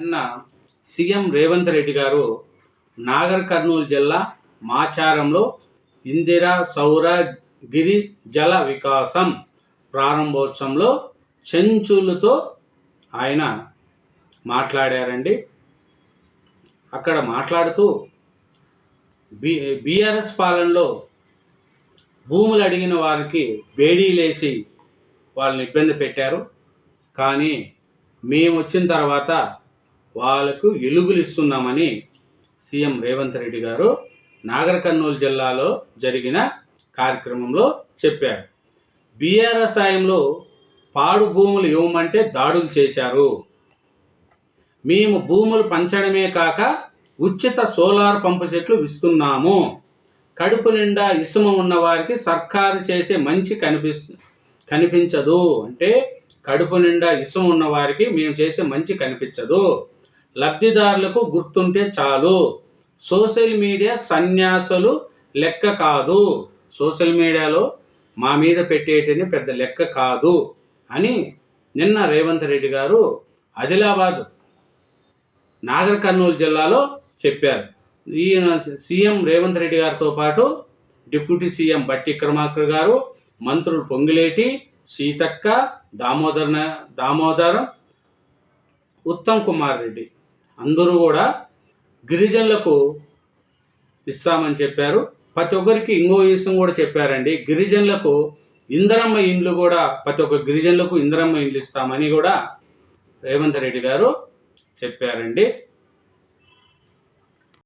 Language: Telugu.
నిన్న సీఎం రేవంత్ రెడ్డి గారు నాగర్ కర్నూలు జిల్లా మాచారంలో ఇందిరా సౌర గిరి జల వికాసం ప్రారంభోత్సవంలో చెంచులతో ఆయన మాట్లాడారండి. అక్కడ మాట్లాడుతూ బి బీఆర్ఎస్ పాలనలో భూములు అడిగిన వారికి బేడీలేసి వాళ్ళని ఇబ్బంది పెట్టారు. కానీ మేము వచ్చిన తర్వాత వాళ్ళకు ఎలుగులు ఇస్తున్నామని సీఎం రేవంత్ రెడ్డి గారు నాగర్ కర్నూలు జిల్లాలో జరిగిన కార్యక్రమంలో చెప్పారు. బీఆర్ఎస్ సాయంలో పాడు భూములు ఇవ్వమంటే దాడులు చేశారు. మేము భూములు పంచడమే కాక ఉచిత సోలార్ పంపు సెట్లు ఇస్తున్నాము. కడుపు నిండా ఇసుమ ఉన్న వారికి సర్కారు చేసే మంచి కనిపిస్తు కనిపించదు. అంటే కడుపు నిండా ఇసుమ ఉన్న వారికి మేము చేసే మంచి కనిపించదు. లబ్ధిదారులకు గుర్తుంటే చాలు. సోషల్ మీడియా సన్యాసులు లెక్క కాదు. సోషల్ మీడియాలో మా మీద పెట్టేటని పెద్ద లెక్క కాదు అని నిన్న రేవంత్ రెడ్డి గారు ఆదిలాబాద్ నాగర్ కర్నూలు జిల్లాలో చెప్పారు. ఈయన సీఎం రేవంత్ రెడ్డి గారితో పాటు డిప్యూటీ సీఎం బట్టి విక్రమార్కర్ గారు మంత్రులు పొంగిలేటి సీతక్క దామోదర్ దామోదర్ ఉత్తమ్ కుమార్ రెడ్డి అందరూ కూడా గిరిజనులకు ఇస్తామని చెప్పారు. ప్రతి ఒక్కరికి ఇంకో విషయం కూడా చెప్పారండి. గిరిజనులకు ఇందరమ్మ ఇండ్లు కూడా ప్రతి ఒక్క గిరిజనులకు ఇందరమ్మ ఇండ్లు ఇస్తామని కూడా రేవంత్ రెడ్డి గారు చెప్పారండి.